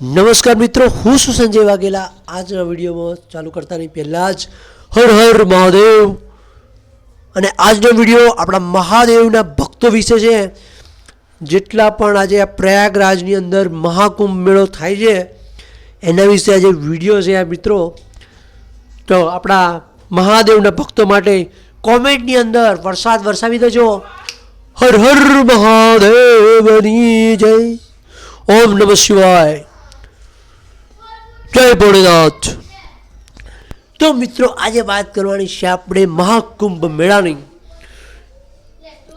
નમસ્કાર મિત્રો, હું છું સંજય વાઘેલા. આજના વિડીયોમાં ચાલુ કરતાની પહેલાં જ હર હર મહાદેવ. અને આજનો વીડિયો આપણા મહાદેવના ભક્તો વિશે છે. જેટલા પણ આજે આ પ્રયાગરાજની અંદર મહાકુંભ મેળો થાય છે, એના વિશે આજે વીડિયો છે આ મિત્રો. તો આપણા મહાદેવના ભક્તો માટે કોમેન્ટની અંદર વરસાદ વરસાવી દેજો. હર હર મહાદેવની જય. ઓમ નમઃ શિવાય. જય ભોળેનાથ. તો મિત્રો, આજે વાત કરવાની છે આપણે મહાકુંભ મેળાની.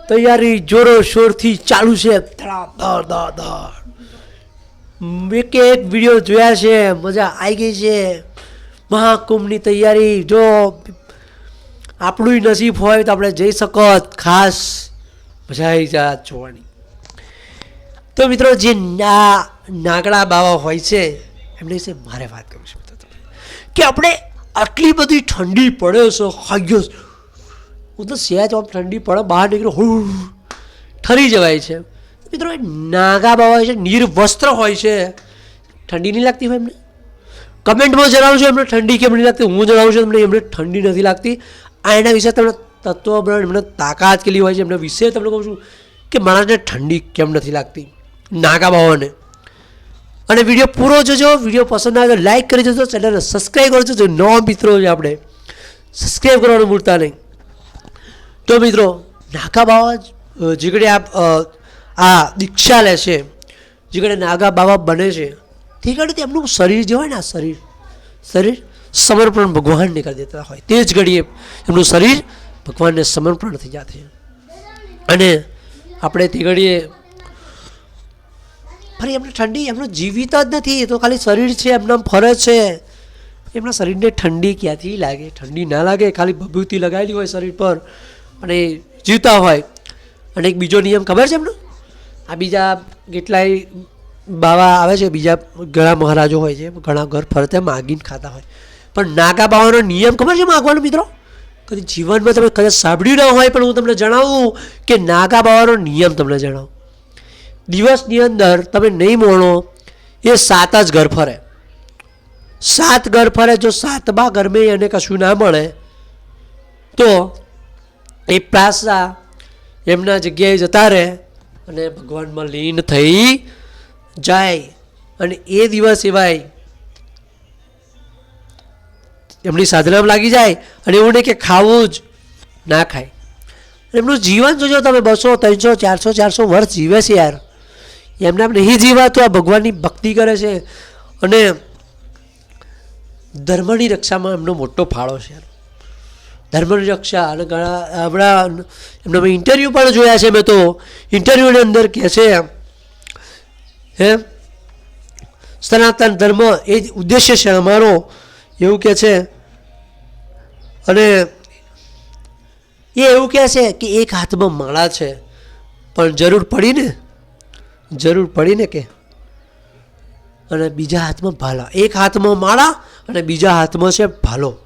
તૈયારી જોરો શોરથી ચાલુ છે. ધડાધડ ધડ એક એક વીડિયો જોયા છે, મજા આવી ગઈ છે. મહાકુંભની તૈયારી, જો આપણું નસીબ હોય તો આપણે જઈ શકત. ખાસ મજા આવી જાય જોવાની. તો મિત્રો, જે ના, નાગડા બાવા હોય છે એમની વિશે મારે વાત કરવી છે. કે આપણે આટલી બધી ઠંડી પડે છે હાગ્યો હું તો સહેજ આમ ઠંડી પડે, બહાર નીકળે, હું, ઠરી જવાય છે. મિત્રો, એ નાગા બાવા હોય છે, નિર્વસ્ત્ર હોય છે. ઠંડી નહીં લાગતી હોય એમને? કમેન્ટમાં જણાવજો એમને ઠંડી કેમ નહીં લાગતી. હું જણાવું છું એમને એમને ઠંડી નથી લાગતી. આ એના વિશે તમને તત્વ એમને તાકાત કેટલી હોય છે એમના વિશે તમને કહું છું કે માણસને ઠંડી કેમ નથી લાગતી? નાગા બાવાને. અને વીડિયો પૂરો જોજો, વીડિયો પસંદ આવે તો લાઇક કરી દેજો ચેનલને સબસ્ક્રાઈબ કરજો જો નવા મિત્રો છે આપણે સબસ્ક્રાઈબ કરવાનું ભૂલતા નહીં. તો મિત્રો, નાગા બાવા જીગડે આ દીક્ષા લે છે, જીગડે નાગા બાવા બને છે. તે ઘડી એમનું શરીર જે હોય ને આ શરીર શરીર સમર્પણ ભગવાનને કરી દેતા હોય. તે જ ઘડીએ એમનું શરીર ભગવાનને સમર્પણ થઈ જાતે છે. અને આપણે તે ઘડીએ ફરી એમને ઠંડી એમનું જીવિત જ નથી. એ તો ખાલી શરીર છે, એમના ફરજ છે. એમના શરીરને ઠંડી ક્યાંથી લાગે? ઠંડી ના લાગે, ખાલી ભભૂતિ લગાવેલી હોય શરીર પર અને જીવતા હોય. અને એક બીજો નિયમ ખબર છે એમનો? આ બીજા કેટલાય બાવા આવે છે, બીજા ઘણા મહારાજો હોય છે, ઘણા ઘર ફરતે માગીને ખાતા હોય. પણ નાગા બાવાનો નિયમ ખબર છે માગવાનો મિત્રો? કદી જીવનમાં તમે કદાચ સાંભળ્યું ન હોય, પણ હું તમને જણાવું કે નાગા બાવાનો નિયમ તમને જણાવું. દિવસની અંદર તમે નહીં મોણો, એ સાત જ ઘર ફરે. સાત ઘર ફરે, જો સાતમા ઘરમાં એને કશું ના મળે, તો એ પ્રાસા એમના જગ્યાએ જતા રહે અને ભગવાનમાં લીન થઈ જાય. અને એ દિવસ એવાય એમની સાધનામાં લાગી જાય અને એવું નહીં કે ખાવું જ ના ખાય. એમનું જીવન જોજો તમે બસો, ત્રણસો, ચારસો ચારસો વર્ષ જીવે છે યાર. એમને આમ નહીં જીવાતો આ ભગવાનની ભક્તિ કરે છે. અને ધર્મની રક્ષામાં એમનો મોટો ફાળો છે. ધર્મની રક્ષા અને ઘણા હમણાં એમને મેં ઇન્ટરવ્યૂ પણ જોયા છે મેં તો. ઇન્ટરવ્યૂની અંદર કહે છે, હે, સનાતન ધર્મ એ જ ઉદ્દેશ્ય છે અમારો. એવું કહે છે. અને એ એવું કહે છે કે એક હાથમાં માળા છે. પણ જરૂર પડીને જરૂર પડીને કે? અને બીજા હાથમાં ભાલા. એક હાથમાં માળા અને બીજા હાથમાં છે ભાલો.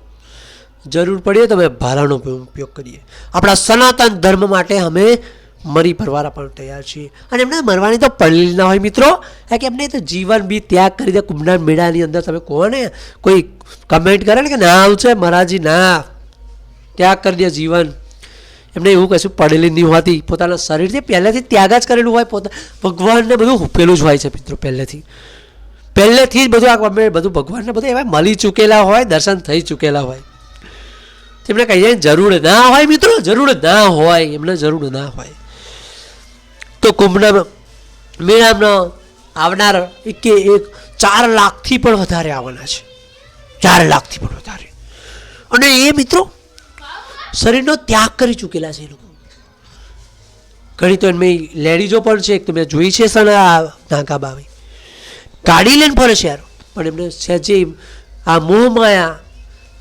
જરૂર પડીએ તો અમે ભાલાનો ઉપયોગ કરીએ. આપણા સનાતન ધર્મ માટે અમે મરી ભરવાના પણ તૈયાર છીએ. અને એમને મરવાની તો પડેલી ના હોય મિત્રો. કારણ કે એમને તો જીવન બી ત્યાગ કરી દે. કુંભના મેળાની અંદર તમે કહો ને, કોઈ કમેન્ટ કરે ને કે ના આવશે મહારાજી ના. ત્યાગ કરી દે જીવન. એમને એવું કશું પડેલી નહીં હોતી. પોતાના શરીરથી પહેલેથી ત્યાગ જ કરેલું હોય, પોતા, ભગવાનને બધું હુપેલું જ હોય છે મિત્રો પહેલેથી. પહેલેથી જ બધું આ અમે બધું ભગવાનને બધું એવા મળી ચૂકેલા હોય, દર્શન થઈ ચૂકેલા હોય. તેમણે કહીએ જરૂર ના હોય મિત્રો, જરૂર ના હોય, એમને જરૂર ના હોય. તો કુંભના મેળામાં આવનાર એક એક ચાર લાખથી પણ વધારે આવવાના છે. ચાર લાખથી પણ વધારે. અને એ મિત્રો શરીરનો ત્યાગ કરી ચૂકેલા છે એ લોકો. ઘણી તો એમની લેડીઝો પણ છે, એક તો મેં જોઈ છે સણ નાગા બાવી. ગાડી લઈને ફરે છે યાર, પણ એમને સહેજે આ મોહ માયા,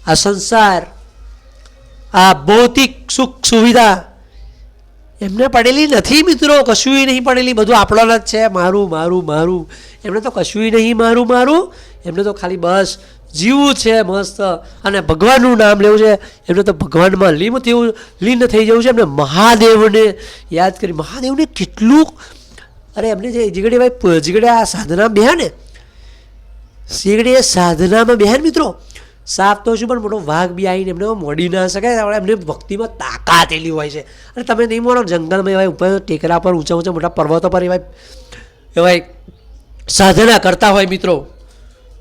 આ સંસાર, આ ભૌતિક સુખ સુવિધા, એમને પડેલી નથી મિત્રો, કશુંય નહીં પડેલી, બધું આપણાના જ છે, મારું મારું મારું. એમને તો કશુંય નહીં મારું મારું. એમને તો ખાલી બસ જીવવું છે, મસ્ત. અને ભગવાનનું નામ લેવું છે. એમને તો ભગવાનમાં લીન થયું, લીન થઈ જવું છે. એમને મહાદેવને યાદ કરી, મહાદેવને કેટલું અરે એમને જે જીગડે ભાઈ જીગડે આ સાધના બેહ્યા ને? એ સાધનામાં બેન મિત્રો? સાપ તો શું, પણ મોટો વાઘ બી આવીને એમને મોડી ના શકે એમને ભક્તિમાં તાકાત એલી હોય છે. અને તમે નહીં મળો જંગલમાં એવા ઉપર ટેકરા પર ઊંચા ઊંચા મોટા પર્વતો પર એવા એવા સાધના કરતા હોય મિત્રો.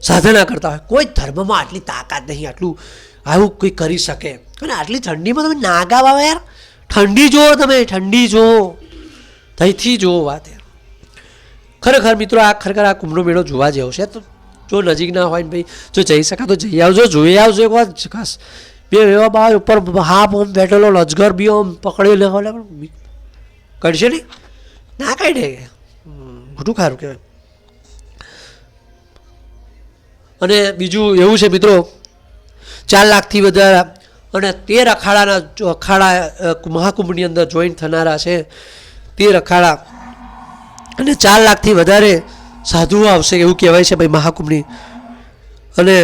સાધના કરતા હોય. કોઈ ધર્મમાં આટલી તાકાત નહીં, આટલું આવું કોઈ કરી શકે. અને આટલી ઠંડીમાં તમે નાગા બાબા યાર. ઠંડી જુઓ તમે, ઠંડી જુઓ. તઈથી જુઓ વાત યાર. ખરેખર મિત્રો, આ ખરેખર આ કુંભનો મેળો જોવા જેવો છે. તો જો નજીક ના હોય ને ભાઈ, જો જઈ શકા તો જઈ આવજો, જોઈ આવજો એક વાર. ખાસ બે એવા બાય ઉપર હાફ ઓમ બેઠેલો, લજગર બી ઓમ પકડી લેવા કાઢશે નહીં? ના કાઢે ખોટું ખારું કહેવાય. અને બીજું એવું છે મિત્રો, ચાર લાખથી વધારે અને તેર અખાડાના અખાડા મહાકુંભની અંદર જોઈન થનારા છે, તેર અખાડા. અને ચાર લાખથી વધારે સાધુઓ આવશે એવું કહેવાય છે ભાઈ મહાકુંભની. અને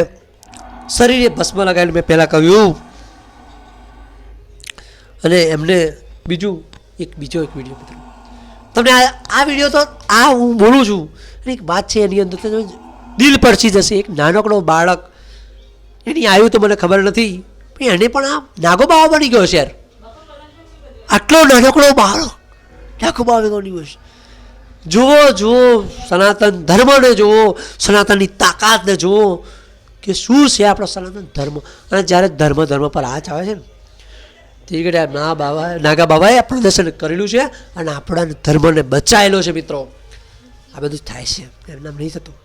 શરીરે ભસ્મ લગાવીને મેં પહેલાં કહ્યું. અને એમને બીજું એક, બીજો એક વીડિયો મિત્રો. તમને આ આ વીડિયો તો આ હું બોલું છું. એક વાત છે એની અંદર તમે દિલ પરચી જશે એક નાનકડો બાળક. એની આયુ તો મને ખબર નથી એને પણ આ નાગો બાવા બની ગયો છે યાર. આટલો નાનકડો બાળક. નાગો બાવા બની ગયો છે જુઓ જુઓ, સનાતન ધર્મને જુઓ, સનાતનની તાકાતને જુઓ કે શું છે આપણો સનાતન ધર્મ. અને જ્યારે ધર્મ ધર્મ પર હાથ આવે છે ને ઠીક ઘડી ના બાબા નાગા બાબાએ આ પ્રદર્શન કરેલું છે અને આપણા ધર્મને બચાવેલો છે મિત્રો. આ બધું થાય છે. એમ નામ નહીં થતું.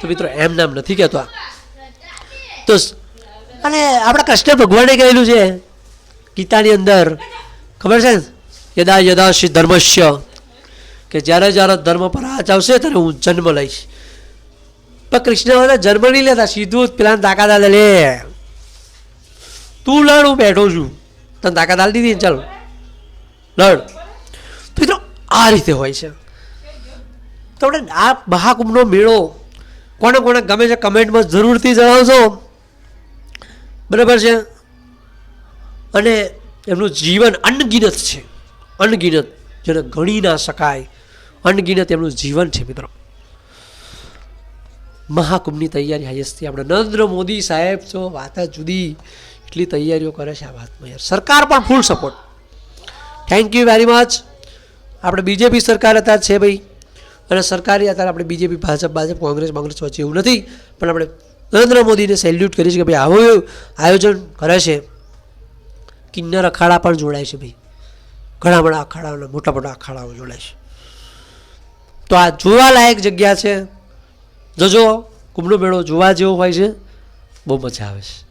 તો મિત્રો, એમ નામ નથી કહેતો તો અને આપણા કૃષ્ણ ભગવાને કહેલું છે, ગીતાની અંદર, ખબર છે? યદા યદા શ્રી ધર્મશ્ય કે જ્યારે જ્યારે ધર્મ પર હાથ આવશે, ત્યારે હું જન્મ લઈશ. પણ કૃષ્ણ જન્મ નહીં લેતા, સીધું જ પેલા તાકાત લે, તું લડ, હું બેઠો છું. તને તાકાત આલી દીધી ચાલો. લડ. મિત્રો, આ રીતે હોય છે. તો આપણે આ મહાકુંભનો મેળો કોને કોને ગમે છે કમેન્ટમાં જરૂરથી જણાવજો. બરાબર છે? અને એમનું જીવન અનગિનત છે. અનગિનત, જેને ગણી ના શકાય. અનગિનત એમનું જીવન છે, મિત્રો. મહાકુંભની તૈયારી હાઈએસ્ટથી આપણે નરેન્દ્ર મોદી સાહેબ જો વાત જુદી. એટલી તૈયારીઓ કરે છે આ વાતમાં યાર. સરકાર પણ full support thank you very much આપણે બીજેપી સરકાર હતા છે, ભાઈ. અને સરકારી અત્યારે આપણે બીજેપી ભાજપ ભાજપ, કોંગ્રેસ કોંગ્રેસ વચ્ચે એવું નથી, પણ આપણે નરેન્દ્ર મોદીને સેલ્યુટ કરીએ કે ભાઈ આવું આયોજન કરે છે. કિન્નર અખાડા પણ જોડાય છે ભાઈ. ઘણા બધા અખાડાઓના, મોટા મોટા અખાડાઓ જોડાય છે. તો આ જોવાલાયક જગ્યા છે. જજો કુંભનો મેળો જોવા જેવો હોય છે, બહુ મજા આવે છે.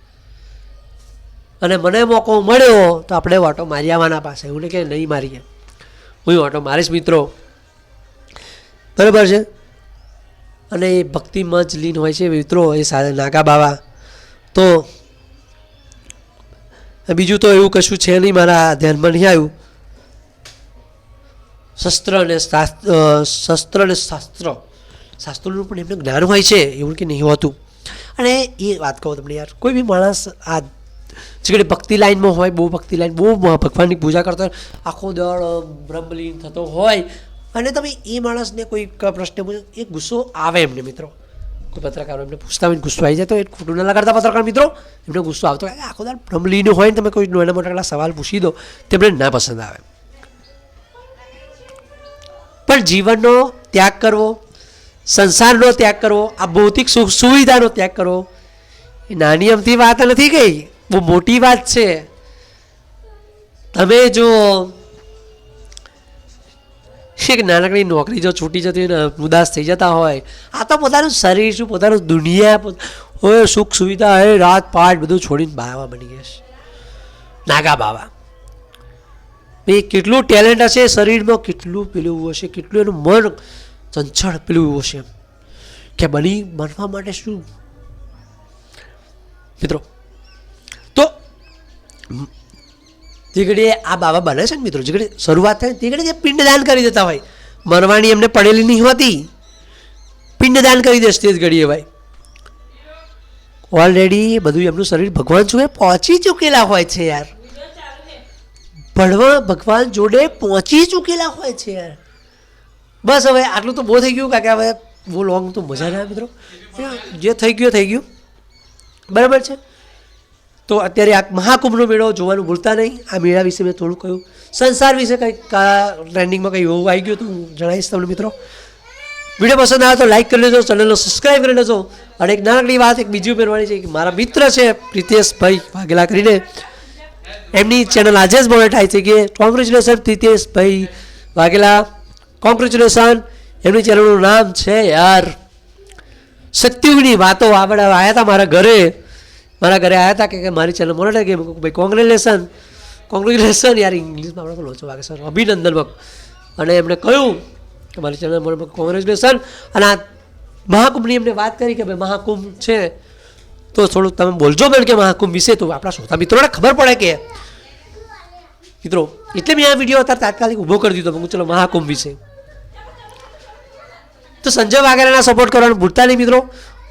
અને મને મોકો મળ્યો તો આપણે ઓટો મારી આવવાના પાસે. એવું નહીં કે નહીં મારીએ. હું ઓટો મારીશ મિત્રો. બરાબર છે? અને એ ભક્તિમાં જ લીન હોય છે મિત્રો, એ નાગા બાવા. તો બીજું તો એવું કશું છે નહીં, મારા ધ્યાનમાં નહીં આવ્યું. શસ્ત્ર અને શસ્ત્ર અને શાસ્ત્ર. શાસ્ત્રોનું પણ એમને જ્ઞાન હોય છે, એવું કે નહીં હોતું. અને એ વાત કહું તમને યાર, કોઈ બી માણસ આ જે ભક્તિ લાઈનમાં હોય, બહુ ભક્તિ લાઈન, બહુ ભગવાનની પૂજા કરતો હોય, આખો દળ બ્રહ્મલીન થતો હોય અને તમે એ માણસને કોઈ પ્રશ્ન પૂછો, એ ગુસ્સો આવે એમને મિત્રો. કોઈ પત્રકારો એમને પૂછતા હોય ગુસ્સો આવી જાય તો એ ખોટું ના લગાડતા પત્રકાર મિત્રો. એમને ગુસ્સો આવતો હોય આખો દાડ બ્રહ્મલીન હોય ને તમે કોઈ નાના મોટા સવાલ પૂછી દો, તેમને ના પસંદ આવે. પણ જીવનનો ત્યાગ કરવો, સંસારનો ત્યાગ કરવો, આ ભૌતિક સુખ સુવિધાનો ત્યાગ કરવો, એ નાની અમથી વાત નથી ગઈ બહુ મોટી વાત છે. તમે જો એક નાનકડી નોકરી જો છૂટી જતી હોય ને, ઉદાસ થઈ જતા હોય, આ તો પોતાનું શરીર શું પોતાનું દુનિયા હોય સુખ સુવિધા, હે, રાત પાટ બધું છોડીને બાવા બની ગયા છે. નાગા બાવા. એ કેટલું ટેલેન્ટ હશે શરીરમાં, કેટલું પેલું હશે, કેટલું એનું મન ચંચળ પેલું હશે કે બની બનવા માટે શું? મિત્રો, તો ઘડીએ આ બાબા બને છે ને મિત્રો જે ઘડી શરૂઆત થાય તે ઘડી પિંડદાન કરી દેતા હોય. મરવાની એમને પડેલી નહીં હોતી. પિંડદાન કરી દેશે તે જ ઘડીએ ભાઈ. ઓલરેડી બધું એમનું શરીર ભગવાન જોડે પહોંચી ચૂકેલા હોય છે યાર. ભણવા ભગવાન જોડે પહોંચી ચૂકેલા હોય છે યાર. બસ હવે આટલું તો બહુ થઈ ગયું, કારણ કે હવે બહુ લોંગ તો મજા ના મિત્રો. જે થઈ ગયું થઈ ગયું. બરાબર છે? તો અત્યારે આ મહાકુંભનો મેળો જોવાનું ભૂલતા નહીં. આ મેળા વિશે મેં થોડું કહ્યું. સંસાર વિશે કંઈક ટ્રેન્ડિંગમાં કંઈ એવું આવી ગયું હતું જણાવીશ તમને મિત્રો. વીડિયો પસંદ આવે તો લાઈક કરી લેજો, ચેનલને સબસ્ક્રાઈબ કરી લેજો. અને એક નાનકડી વાત, એક બીજી ઉમેરવાની છે કે મારા મિત્ર છે પ્રિતેશભાઈ વાઘેલા કરીને. એમની ચેનલ આજે જ મોનેટાઈઝ થઈ ગઈ કોંગ્રેચ્યુલેશન પ્રિતેશભાઈ વાઘેલા. કોંગ્રેચ્યુલેશન એમની ચેનલનું નામ છે યાર. સત્યુગની વાતો આપણે આવ્યા હતા મારા ઘરે. મારા ઘરે આવ્યા હતા કે કે મારી ચેનલ મોનેટાઈઝ કીધું, ભાઈ કોંગ્રેચ્યુલેશન કોંગ્રેચ્યુલેશન યાર ઇંગ્લિશમાં આપણે લોચો વાગે સર અભિનંદન બક અને એમણે કહ્યું કે મારી ચેનલ મને કોંગ્રેચ્યુલેશન અને આ મહાકુંભની એમને વાત કરી કે ભાઈ મહાકુંભ છે. તો થોડુંક તમે બોલજો બેન કે મહાકુંભ વિશે તો આપણા શ્રોતા મિત્રોને ખબર પડે કે મિત્રો એટલે મેં આ વીડિયો અત્યારે તાત્કાલિક ઊભો કરી દીધો. હું ચલો મહાકુંભ વિશે. તો સંજય વાઘેલાના સપોર્ટ કરવાનું ભૂલતા નહીં મિત્રો.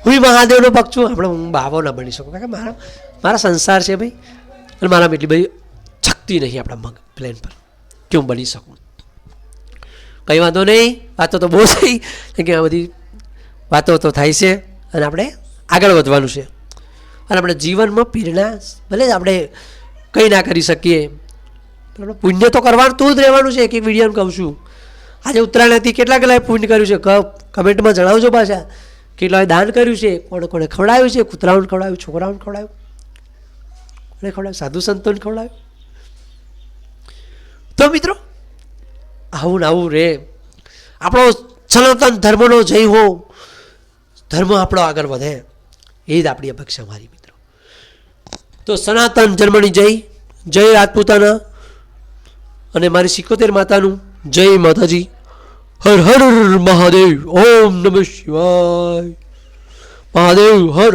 હું મહાદેવનો ભક્ત છું. આપણે હું બાવો ના બની શકું. કારણ કે મારા મારા સંસાર છે ભાઈ. અને મારામાં એટલી બધી શક્તિ નહીં આપણા મગ પ્લેન પર. કે હું બની શકું. કંઈ વાંધો નહીં. વાતો તો બહુ થઈ. કે આ બધી વાતો તો થાય છે. અને આપણે આગળ વધવાનું છે. અને આપણે જીવનમાં પ્રેરણા ભલે જ આપણે કંઈ ના કરી શકીએ. આપણે પુણ્ય તો કરવાનું તો જ રહેવાનું છે. એક એક વિડીયોમાં કહું છું. આજે ઉત્તરાયણ હતી કેટલા કેટલાએ પુણ્ય કર્યું છે? ક- કમેન્ટમાં જણાવજો પાછા. કેટલાએ દાન કર્યું છે? કોણે કોણે ખવડાવ્યું છે? કૂતરાઓને ખવડાવ્યું, છોકરાઓને ખવડાવ્યું? કોને ખવડાવ્યું? સાધુ સંતોને ખવડાવ્યું? તો મિત્રો, આવું ને આવું રે. આપણો સનાતન ધર્મનો જય હો. ધર્મ આપણો આગળ વધે. એ જ આપણી અપેક્ષા મારી મિત્રો. તો સનાતન ધર્મની જય જય રાજપૂતાના અને મારી સિકોતેર માતાનું જય માતાજી. હર હર મહાદેવ ઓમ નમઃ શિવાય મહાદેવ હર